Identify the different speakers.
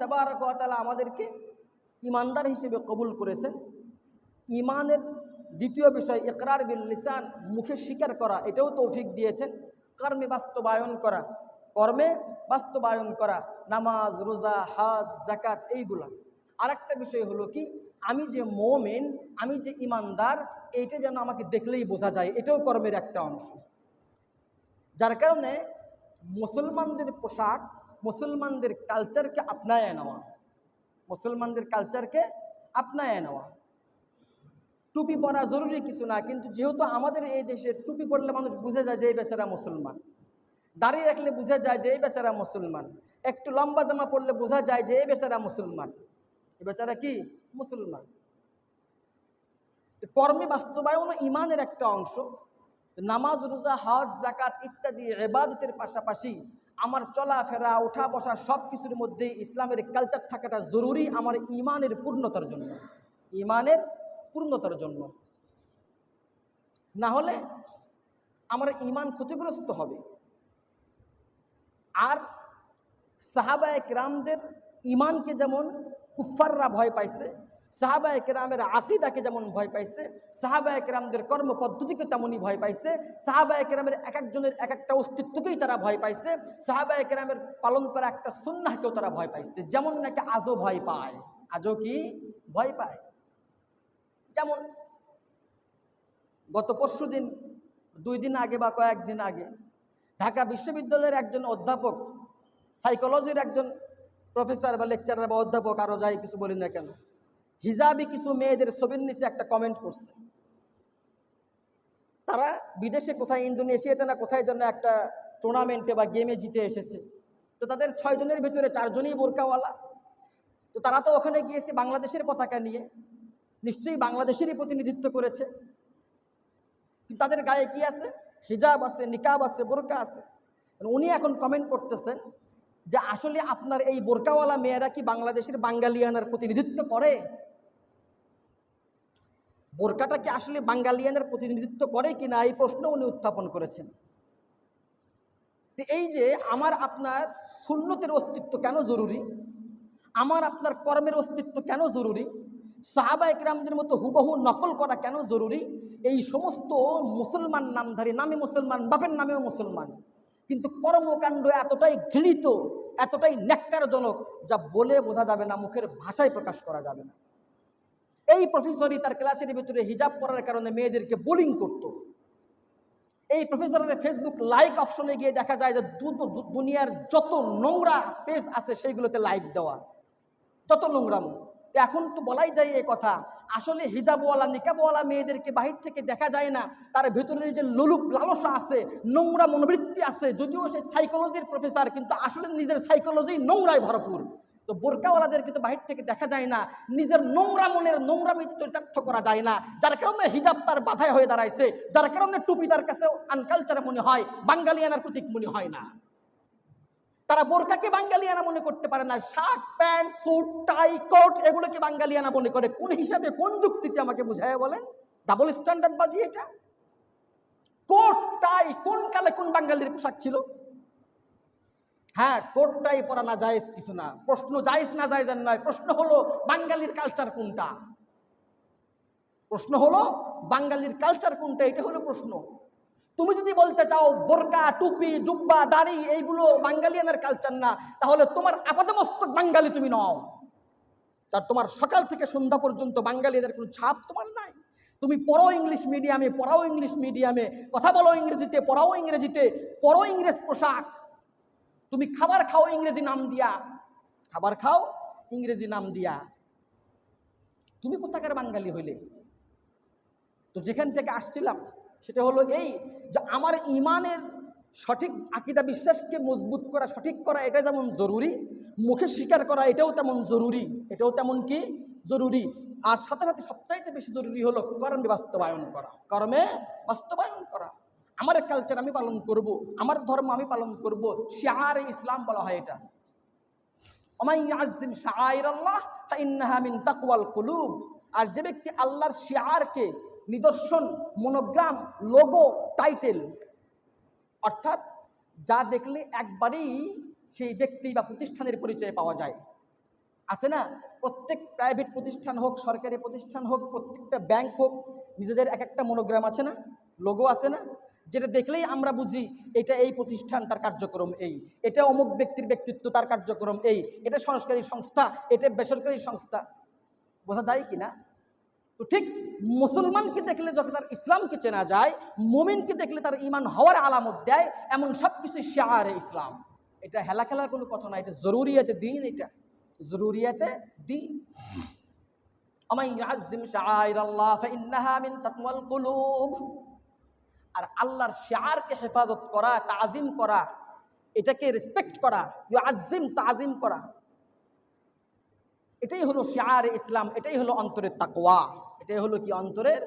Speaker 1: তাবারকালা আমাদেরকে ইমানদার হিসেবে কবুল করেছেন। ইমানের দ্বিতীয় বিষয় ইকরার বিল লিসান, মুখে স্বীকার করা, এটাও তৌফিক দিয়েছেন। কর্মে বাস্তবায়ন করা, কর্মে বাস্তবায়ন করা, নামাজ, রোজা, হাজ জাকাত এইগুলা। আরেকটা বিষয় হলো কি, আমি যে মোমেন, আমি যে ইমানদার এইটা যেন আমাকে দেখলেই বোঝা যায়, এটাও কর্মের একটা অংশ। যার কারণে মুসলমানদের পোশাক মুসলমানদের কালচারকে আপনায় নেওয়া। মুসলমানদের কালচারকে আপনায় নেওয়া। টুপি পরা জরুরি কিছু না, কিন্তু যেহেতু আমাদের এই দেশে টুপি পরলে মানুষ বুঝে যায় যে এই বেচারা মুসলমান। দাড়ি রাখলে বুঝা যায় যে এই বেচারা মুসলমান। একটু লম্বা জামা পরলে বোঝা যায় যে এই বেচারা মুসলমান। এ বেচারা কি? মুসলমান। কর্মে বাস্তবায়ন ইমানের একটা অংশ। নামাজ, রোজা, হজ জাকাত ইত্যাদি এবাদতের পাশাপাশি আমার চলাফেরা ওঠা বসা সব কিছুর মধ্যে ইসলামের কালচার থাকাটা জরুরি আমার ইমানের পূর্ণতার জন্য। ইমানের পূর্ণতার জন্য। না হলে আমার ইমান ক্ষতিগ্রস্ত হবে। আর সাহাবা একরামদের ইমানকে যেমন কুফাররা ভয় পাইছে সাহাবা একরামের আকিদাকে যেমন ভয় পাইছে, সাহাবা একরামদের কর্মপদ্ধতিকে তেমনই ভয় পাইছে, সাহাবা একরামের এক একজনের এক একটা অস্তিত্বকেই তারা ভয় পাইছে, সাহাবা একরামের পালন করা একটা সন্ন্যাহকেও তারা ভয় পাইছে, যেমন নাকি আজও ভয় পায়। আজও কি? ভয় পায়। যেমন গত পরশু দিন, দুই দিন আগে বা কয়েকদিন আগে, ঢাকা বিশ্ববিদ্যালয়ের একজন অধ্যাপক সাইকোলজির একজন প্রফেসর বা লেকচারার বা অধ্যাপক আরও যাই কিছু বলি না কেন হিজাবি কিছু মেয়েদের ছবির নিচে একটা কমেন্ট করছে। তারা বিদেশে কোথায়, ইন্দোনেশিয়াতে না কোথায় যেন একটা টুর্নামেন্টে বা গেমে জিতে এসেছে। তো তাদের ছয়জনের ভিতরে চারজনই বোরকাওয়ালা। তো তারা তো ওখানে গিয়েছে বাংলাদেশের পতাকা নিয়ে। নিশ্চয়ই বাংলাদেশেরই প্রতিনিধিত্ব করেছে। তাদের গায়ে কি আছে? হিজাব আছে, নিকাব আছে, বোরকা আছে। উনি এখন কমেন্ট করতেছেন যে আসলে আপনার এই বোরকাওয়ালা মেয়েরা কি বাংলাদেশের বাঙ্গালিয়ানার প্রতিনিধিত্ব করে? বোরকাটা কি আসলে বাঙ্গালিয়ানের প্রতিনিধিত্ব করে কি না এই প্রশ্ন উনি উত্থাপন করেছেন। তো এই যে আমার আপনার সুন্নতের অস্তিত্ব কেন জরুরি? আমার আপনার কর্মের অস্তিত্ব কেন জরুরি? সাহাবা একরামদের মতো হুবহু নকল করা কেন জরুরি? এই সমস্ত মুসলমান নামধারী, নামে মুসলমান, বাপের নামেও মুসলমান। কিন্তু কর্মকাণ্ড এতটাই ঘৃণিত, এতটাই ন্যাক্কারজনক, যা বলে বোঝা যাবে না, মুখের ভাষায় প্রকাশ করা যাবে না। এই প্রফেসরই তার ক্লাসের ভিতরে হিজাব পড়ার কারণে মেয়েদেরকে বোলিং করত। এই প্রফেসরের ফেসবুক লাইক অপশনে গিয়ে দেখা যায় যে দুনিয়ার যত নোংরা পেজ আছে সেইগুলোতে লাইক দেওয়া। যত নোংরাম। এখন তো বলাই যায় এই কথা, আসলে হিজাবওয়ালা নিকাবওয়ালা মেয়েদেরকে বাহির থেকে দেখা যায় না, তার ভেতরে যে লুলুপ লালসা আছে, নোংরা মনোবৃত্তি আছে, যদিও সে সাইকোলজির প্রফেসর কিন্তু আসলে নিজের সাইকোলজি নোংরায় ভরপুর। তো বোরকাওয়ালাদেরকে কিন্তু বাহির থেকে দেখা যায় না, নিজের নোংরা মনের নোংরামি চরিতার্থ করা যায় না। যার কারণে হিজাব তার বাধায় হয়ে দাঁড়াইছে, যার কারণে টুপি তার কাছে আনকালচারে মনে হয় বাঙ্গালিয়ানার প্রতীক মনে হয় না। তারা বোরকাকে বাঙ্গালিয়ানা মনে করতে পারে না, shirt, pant, suit, tie, coat, এগুলোকে বাঙ্গালিয়ানা মনে করে। কোন হিসাবে, কোন যুক্তিতে আমাকে বুঝায় বলেন? ডাবল স্ট্যান্ডার্ড বাজি এটা? কোট, টাই, কোন কালে কোন বাঙালির পোশাক ছিল? হ্যাঁ কোট টাই পরা না জায়েজ কিছু না। প্রশ্ন জায়েজ না জায়েজ নয়, প্রশ্ন হলো বাঙালির কালচার কোনটা? প্রশ্ন হলো বাঙালির কালচার কোনটা? এটা হলো প্রশ্ন। তুমি যদি বলতে চাও বোরকা, টুপি, জুব্বা, দাড়ি, এইগুলো বাঙ্গালিয়ানের কালচার না, তাহলে তোমার আপাদমস্তক বাঙালি তুমি নও। তার তোমার সকাল থেকে সন্ধ্যা পর্যন্ত বাঙালিদের কোনো ছাপ তোমার নাই। তুমি পড়ো ইংলিশ মিডিয়ামে পড়াও ইংলিশ মিডিয়ামে কথা বলো ইংরেজিতে, পড়াও ইংরেজিতে, পড়ো ইংরেজ পোশাক। তুমি খাবার খাও ইংরেজি নাম দিয়া। খাবার খাও, ইংরেজি নাম দিয়া। তুমি কোথাকার বাঙালি হইলে? তো যেখান থেকে আসছিলাম, সেটা হলো এই যে আমার ইমানের সঠিক আকিদা বিশ্বাসকে মজবুত করা, সঠিক করা, এটা যেমন জরুরি, মুখে স্বীকার করা, এটাও তেমন জরুরি, এটাও তেমন কি? জরুরি। আর সাথে সাথে সবচাইতে বেশি জরুরি হলো কর্মে বাস্তবায়ন করা। কর্মে বাস্তবায়ন করা। আমার কালচার আমি পালন করব, আমার ধর্ম আমি পালন করব, শিয়ার ইসলাম বলা হয় এটা। ওমাই আজিম শাআইর আল্লাহ ফাইন্নাহা মিন তাকওয়াল কুলুব। আর যে ব্যক্তি আল্লাহর শিয়ারকে নিদর্শন, মনোগ্রাম লোগো টাইটেল অর্থাৎ যা দেখলে একবারেই সেই ব্যক্তি বা প্রতিষ্ঠানের পরিচয় পাওয়া যায়। আছে না? প্রত্যেক প্রাইভেট প্রতিষ্ঠান হোক, সরকারি প্রতিষ্ঠান হোক, প্রত্যেকটা ব্যাংক হোক, নিজেদের এক একটা মনোগ্রাম আছে না? লোগো আছে না? যেটা দেখলেই আমরা বুঝি এটা এই প্রতিষ্ঠান তার কার্যক্রম এই, এটা অমুক ব্যক্তির ব্যক্তিত্ব তার কার্যক্রম এই, এটা সংস্কারী সংস্থা, এটা বেসরকারি সংস্থা। বোঝা যায় কি না? তো ঠিক মুসলমানকে দেখলে যখন তার ইসলামকে চেনা যায়, মুমিনকে দেখলে তার ইমান হওয়ার আলামত দেয়, এমন সব কিছু শেয়ারে ইসলাম। এটা হেলা খেলার কোনো কথা না, এটা জরুরিয়াতে দিন এটা। জরুরিয়াতে দিন। আমাই আজিম আল্লাহ ফাইন্নাহা মিন তাকওয়াল কুলুব। আর আল্লাহর শেয়ারকে হেফাজত করা, তাজিম করা, এটাকে রেসপেক্ট করা ইউ আজিম তাজিম করা। এটাই হলো শেয়ার ইসলাম, এটাই হলো অন্তরের তাকোয়া এটাই হলো কি? অন্তরের